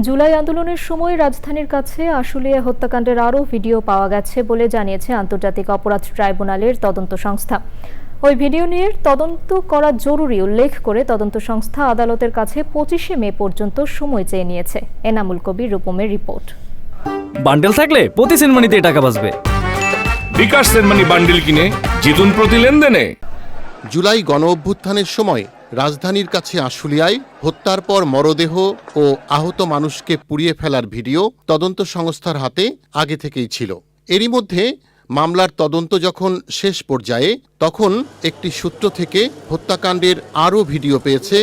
জুলাই আন্দোলনের সময় রাজধানীর কাছে আশুলিয়া হত্যাকাণ্ডের আরও ভিডিও পাওয়া গেছে বলে জানিয়েছে আন্তর্জাতিক অপরাধ ট্রাইব্যুনালের তদন্ত সংস্থা। ওই ভিডিও নিয়ে তদন্ত করা জরুরি উল্লেখ করে তদন্ত সংস্থা আদালতের কাছে পঁচিশে মে পর্যন্ত সময় চেয়ে নিয়েছে। এনামুল কবির রূপমের রিপোর্ট। বান্ডেল থাকলে প্রতি সেনমানিতে টাকা বাঁচবে। বিকাশ সেনমানি বান্ডেল কিনে জিতুন প্রতি লেনদেনে। জুলাই গণ অভ্যুত্থানের সময় রাজধানীর কাছে আশুলিয়ায় হত্যার পর মরদেহ ও আহত মানুষকে পুড়িয়ে ফেলার ভিডিও তদন্ত সংস্থার হাতে আগে থেকেই ছিল। এরই মধ্যে মামলার তদন্ত যখন শেষ পর্যায়ে, তখন একটি সূত্র থেকে হত্যাকাণ্ডের আরও ভিডিও পেয়েছে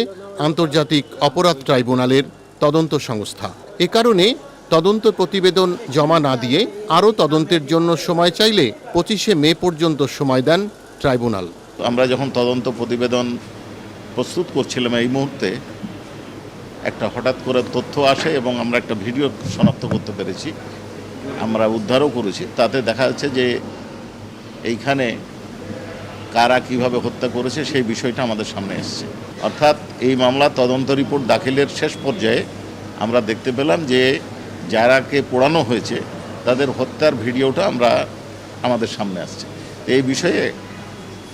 আন্তর্জাতিক অপরাধ ট্রাইব্যুনালের তদন্ত সংস্থা। এ কারণে তদন্ত প্রতিবেদন জমা না দিয়ে আরও তদন্তের জন্য সময় চাইলে পঁচিশে মে পর্যন্ত সময় দেন ট্রাইব্যুনাল। আমরা যখন তদন্ত প্রতিবেদন প্রস্তুত করছিলাম এই মুহূর্তে একটা হঠাৎ করে তথ্য আসে এবং আমরা একটা ভিডিও শনাক্ত করতে পেরেছি, আমরা উদ্ধারও করেছি। তাতে দেখা যাচ্ছে যে এইখানে কারা কীভাবে হত্যা করেছে সেই বিষয়টা আমাদের সামনে এসেছে। অর্থাৎ এই মামলা তদন্ত রিপোর্ট দাখিলের শেষ পর্যায়ে আমরা দেখতে পেলাম যে যারাকে পোড়ানো হয়েছে, তাদের হত্যার ভিডিওটা আমরা আমাদের সামনে আসছে। এই বিষয়ে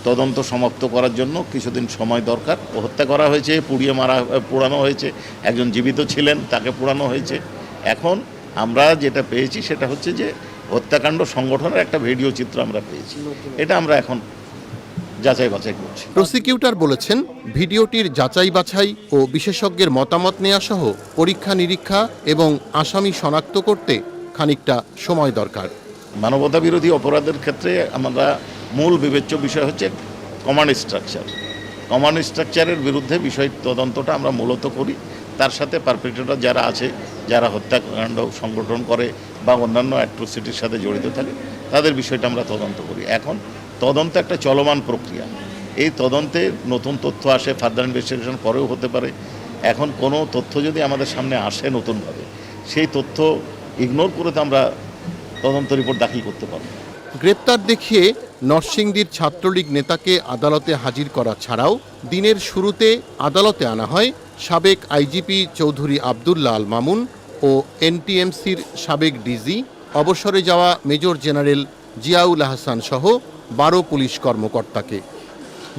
তদন্ত সমাপ্ত করার জন্য কিছুদিন সময় দরকার। হত্যা করা হয়েছে পুড়িয়ে মারা পোড়ানো হয়েছে। একজন জীবিত ছিলেন তাকে পোড়ানো হয়েছে। এখন আমরা যেটা পেয়েছি সেটা হচ্ছে যে হত্যাকাণ্ড সংগঠনের একটা ভিডিও চিত্র আমরা পেয়েছি। এটা আমরা এখন যাচাই বাছাই করছি। প্রসিকিউটর বলেছেন ভিডিওটির যাচাই বাছাই ও বিশেষজ্ঞের মতামত নেওয়া সহ পরীক্ষা নিরীক্ষা এবং আসামি শনাক্ত করতে খানিকটা সময় দরকার। মানবতা বিরোধী অপরাধের ক্ষেত্রে আমরা মূল বিবেচ্য বিষয় হচ্ছে কমান্ড স্ট্রাকচার কমান্ড স্ট্রাকচারের বিরুদ্ধে বিষয় তদন্তটা আমরা মূলত করি। তার সাথে পারপেট্রেটর যারা আছে, যারা হত্যাকাণ্ড সংগঠন করে বা অন্যান্য অ্যাট্রোসিটির সাথে জড়িত থাকে, তাদের বিষয়টা আমরা তদন্ত করি। এখন তদন্ত একটা চলমান প্রক্রিয়া। এই তদন্তে নতুন তথ্য আসে ফার্দার ইনভেস্টিগেশন পরেও হতে পারে। এখন কোনো তথ্য যদি আমাদের সামনে আসে নতুনভাবে, সেই তথ্য ইগনোর করে তো আমরা তদন্ত রিপোর্ট দাখিল করতে পারব। গ্রেপ্তার দেখিয়ে নরসিংদীর ছাত্রলীগ নেতাকে আদালতে হাজির করা ছাড়াও দিনের শুরুতে আদালতে আনা হয় সাবেক আইজিপি চৌধুরী আবদুল্লা আল মামুন ও এনটিএমসির সাবেক ডিজি, অবসরে যাওয়া মেজর জেনারেল জিয়াউল আহসান সহ বারো পুলিশ কর্মকর্তাকে।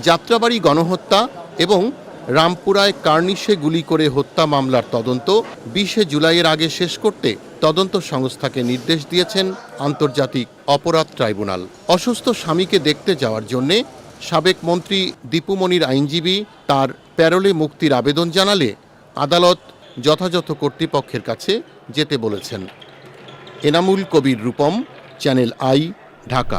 যাত্রাবাড়ি গণহত্যা এবং রামপুরায় কার্নিশে গুলি করে হত্যা মামলার তদন্ত, বিশে জুলাইয়ের আগে শেষ করতে তদন্ত সংস্থাকে নির্দেশ দিয়েছেন আন্তর্জাতিক অপরাধ ট্রাইব্যুনাল। অসুস্থ স্বামীকে দেখতে যাওয়ার জন্যে সাবেক মন্ত্রী দীপুমণির আইনজীবী তার প্যারোলে মুক্তির আবেদন জানালে আদালত যথাযথ কর্তৃপক্ষের কাছে যেতে বলেছেন। Enamul Kabir Rupam, channel I, Dhaka.